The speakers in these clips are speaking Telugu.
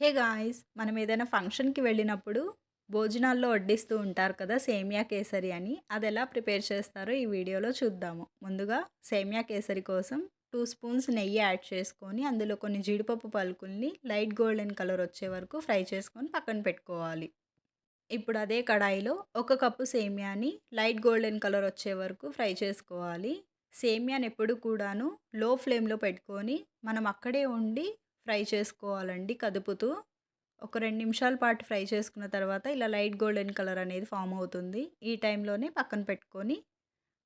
హే గాయ్స్ మనం ఏదైనా ఫంక్షన్‌కి వెళ్ళినప్పుడు భోజనాల్లో వడ్డిస్తూ ఉంటారు కదా! సేమియా కేసరి అని. అది ఎలా ప్రిపేర్ చేస్తారో ఈ వీడియోలో చూద్దాము. ముందుగా సేమియా కేసరి కోసం టూ స్పూన్స్ నెయ్యి యాడ్ చేసుకొని, అందులో కొన్ని జీడిపప్పు పలుకుల్ని లైట్ గోల్డెన్ కలర్ వచ్చే వరకు ఫ్రై చేసుకొని పక్కన పెట్టుకోవాలి. ఇప్పుడు అదే కడాయిలో ఒక కప్పు సేమియాని లైట్ గోల్డెన్ కలర్ వచ్చే వరకు ఫ్రై చేసుకోవాలి. సేమియాని ఎప్పుడు కూడాను లో ఫ్లేమ్‌లో పెట్టుకొని మనం అక్కడే ఉండి ఫ్రై చేసుకోవాలండి కదుపుతూ. ఒక రెండు నిమిషాల పాటు ఫ్రై చేసుకున్న తర్వాత ఇలా లైట్ గోల్డెన్ కలర్ అనేది ఫార్మ్ అవుతుంది. ఈ టైంలోనే పక్కన పెట్టుకొని,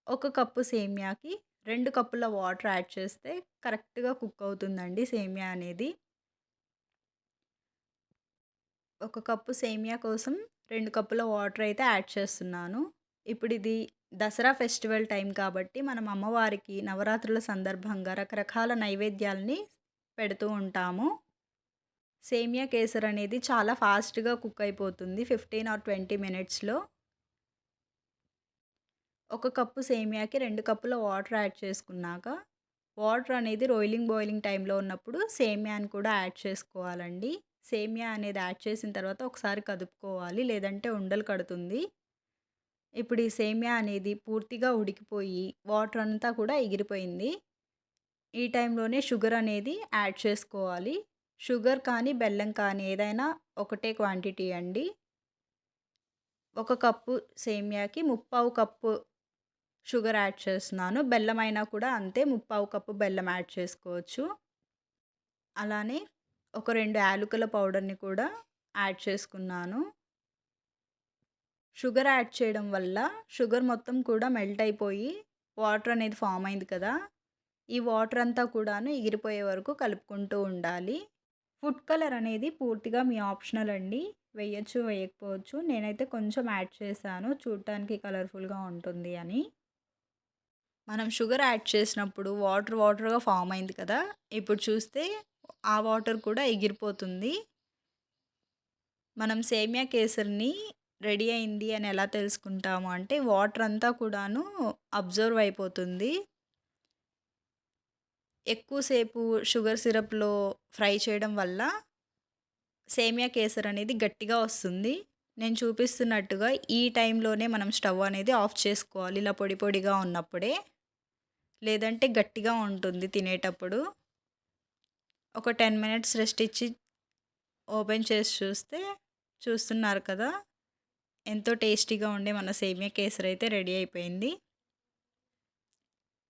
ఒక కప్పు సేమియాకి రెండు కప్పుల వాటర్ యాడ్ చేస్తే కరెక్ట్‌గా కుక్ అవుతుందండి సేమియా అనేది. ఒక కప్పు సేమియా కోసం రెండు కప్పుల వాటర్ అయితే యాడ్ చేస్తున్నాను. ఇప్పుడు ఇది దసరా ఫెస్టివల్ టైం కాబట్టి మనం అమ్మవారికి నవరాత్రుల సందర్భంగా రకరకాల నైవేద్యాలని పెడుతూ ఉంటాము. సేమియా కేసర్ అనేది చాలా ఫాస్ట్‌గా కుక్ అయిపోతుంది. 15 ఆర్ 20 మినిట్స్‌లో. ఒక కప్పు సేమియాకి రెండు కప్పుల వాటర్ యాడ్ చేసుకున్నాక, వాటర్ అనేది రోయిలింగ్ బాయిలింగ్ టైంలో ఉన్నప్పుడు సేమియాని కూడా యాడ్ చేసుకోవాలండి. సేమియా అనేది యాడ్ చేసిన తర్వాత ఒకసారి కదుపుకోవాలి. లేదంటే ఉండలు కడుతుంది. ఇప్పుడు ఈ సేమియా అనేది పూర్తిగా ఉడికిపోయి వాటర్ అంతా కూడా ఎగిరిపోయింది. ఈ టైంలోనే షుగర్ అనేది యాడ్ చేసుకోవాలి. షుగర్ కానీ, బెల్లం కానీ ఏదైనా ఒకటే క్వాంటిటీ అండి. ఒక కప్పు సేమియాకి ముప్పావు కప్పు షుగర్ యాడ్ చేస్తున్నాను. బెల్లం అయినా కూడా అంతే ముప్పావు కప్పు బెల్లం యాడ్ చేసుకోవచ్చు. అలానే ఒక రెండు యాలకుల పౌడర్‌ని కూడా యాడ్ చేసుకున్నాను. షుగర్ యాడ్ చేయడం వల్ల షుగర్ మొత్తం కూడా మెల్ట్ అయిపోయి వాటర్ అనేది ఫామ్ అయింది కదా! ఈ వాటర్ అంతా కూడాను ఎగిరిపోయే వరకు కలుపుకుంటూ ఉండాలి. ఫుడ్ కలర్ అనేది పూర్తిగా మీ ఆప్షనల్ అండి. వేయచ్చు వేయకపోవచ్చు. నేనైతే కొంచెం యాడ్ చేశాను చూడటానికి కలర్‌ఫుల్‌గా ఉంటుంది అని. మనం షుగర్ యాడ్ చేసినప్పుడు వాటర్ వాటర్‌గా ఫామ్ అయింది కదా! ఇప్పుడు చూస్తే ఆ వాటర్ కూడా ఎగిరిపోతుంది. మనం సేమియా కేసరిని రెడీ అయింది అని ఎలా తెలుసుకుంటాము అంటే వాటర్ అంతా కూడాను అబ్జర్వ్ అయిపోతుంది. ఎక్కువసేపు షుగర్ సిరప్‌లో ఫ్రై చేయడం వల్ల సేమియా కేసర్ అనేది గట్టిగా వస్తుంది. నేను చూపిస్తున్నట్టుగా ఈ టైంలోనే మనం స్టవ్ అనేది ఆఫ్ చేసుకోవాలి. ఇలా పొడి పొడిగా ఉన్నప్పుడే. లేదంటే గట్టిగా ఉంటుంది తినేటప్పుడు. ఒక 10 మినిట్స్ రెస్ట్ ఇచ్చి ఓపెన్ చేసి చూస్తే చూస్తున్నారు కదా! ఎంతో టేస్టీగా ఉండే మన సేమియా కేసర్ అయితే రెడీ అయిపోయింది.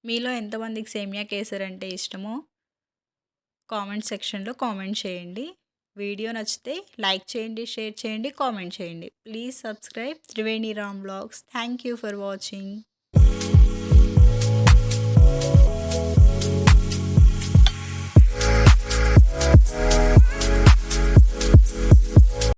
మీలో ఎంతమందికి సేమియా కేసర్ అంటే ఇష్టమో కామెంట్ సెక్షన్‌లో కామెంట్ చేయండి. వీడియో నచ్చితే లైక్ చేయండి, షేర్ చేయండి, కామెంట్ చేయండి. Please subscribe Triveni Ram blogs thank you for watching.